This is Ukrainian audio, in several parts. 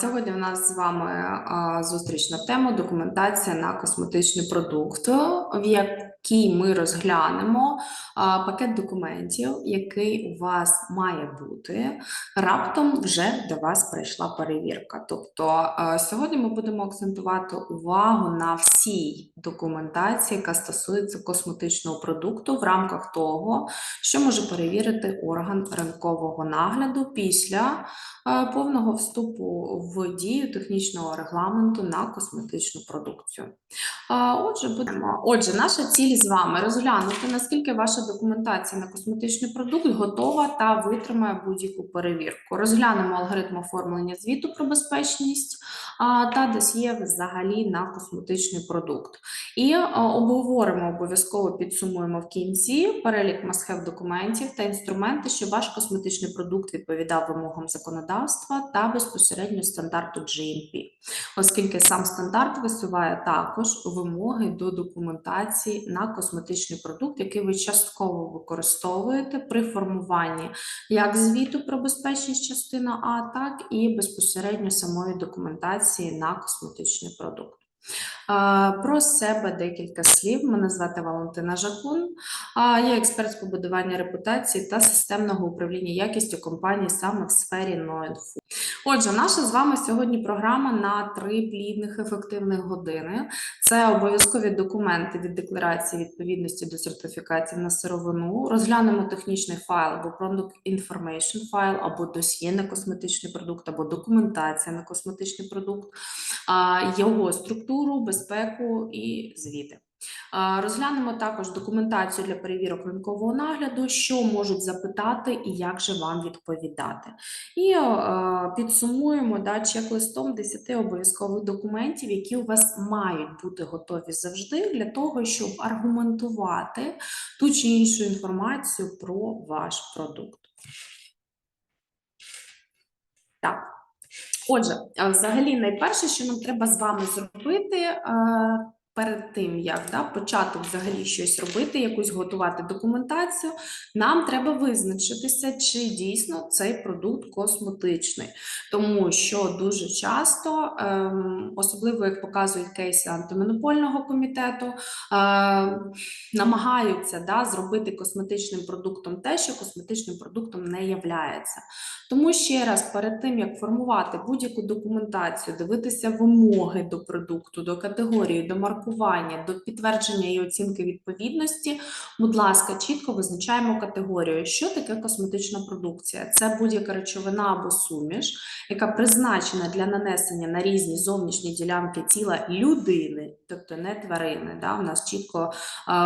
Сьогодні у нас з вами зустріч на тему документація на косметичний продукт, в якій ми розглянемо пакет документів, який у вас має бути. Раптом вже до вас прийшла перевірка. Тобто сьогодні ми будемо акцентувати увагу на всій документації, яка стосується косметичного продукту, в рамках того, що може перевірити орган ринкового нагляду після е, повного вступу в дію технічного регламенту на косметичну продукцію. Отже, будемо. Отже, наша ціль з вами розглянути, наскільки ваша документація на косметичний продукт готова та витримає будь-яку перевірку. Розглянемо алгоритм оформлення звіту про безпечність та досьє взагалі на косметичний продукт. І обговоримо обов'язково підсумуємо в кінці перелік must-have документів та інструменти, щоб ваш косметичний продукт відповідав вимогам законодавства та безпосередньо стандарту GMP, оскільки сам стандарт висуває також вимоги до документації на косметичний продукт, який ви частково використовуєте при формуванні як звіту про безпечність частина А, так і безпосередньо самої документації на косметичний продукт. Про себе декілька слів. Мене звати Валентина Жакун. Я експерт з побудування репутації та системного управління якістю компанії саме в сфері NoInfo. Отже, наша з вами сьогодні програма на три плідних ефективних години. Це обов'язкові документи від декларації відповідності до сертифікації на сировину. Розглянемо технічний файл або product information файл, або досьє на косметичний продукт, або документація на косметичний продукт, його структуру, безпеку і звіти. А, Розглянемо також документацію для перевірок ринкового нагляду, що можуть запитати і як же вам відповідати. І е, підсумуємо да, чек-листом 10 обов'язкових документів, які у вас мають бути готові завжди для того, щоб аргументувати ту чи іншу інформацію про ваш продукт. Так. Отже, взагалі, найперше, що нам треба з вами зробити. Перед тим, як да, почати взагалі щось робити, якусь готувати документацію, нам треба визначитися, чи дійсно цей продукт косметичний. Тому що дуже часто, ем, особливо як показують кейси антимонопольного комітету, е, намагаються да, зробити косметичним продуктом те, що косметичним продуктом не являється. Тому ще раз, перед тим як формувати будь-яку документацію, дивитися вимоги до продукту, до категорії, до маркування, до підтвердження і оцінки відповідності, будь ласка, чітко визначаємо категорію, що таке косметична продукція. Це будь-яка речовина або суміш, яка призначена для нанесення на різні зовнішні ділянки тіла людини, тобто не тварини. Да? У нас чітко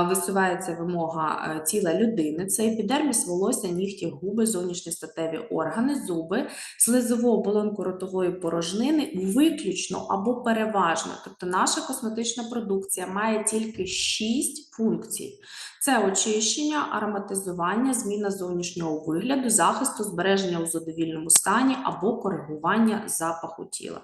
висувається вимога е, тіла людини, це епідерміс, волосся, нігті, губи, зовнішні статеві органи, зуби, слизову оболонку ротової порожнини, виключно або переважно. Тобто наша косметична продукція має тільки 6 функцій. Очищення, ароматизування, зміна зовнішнього вигляду, захисту, збереження у задовільному стані або коригування запаху тіла.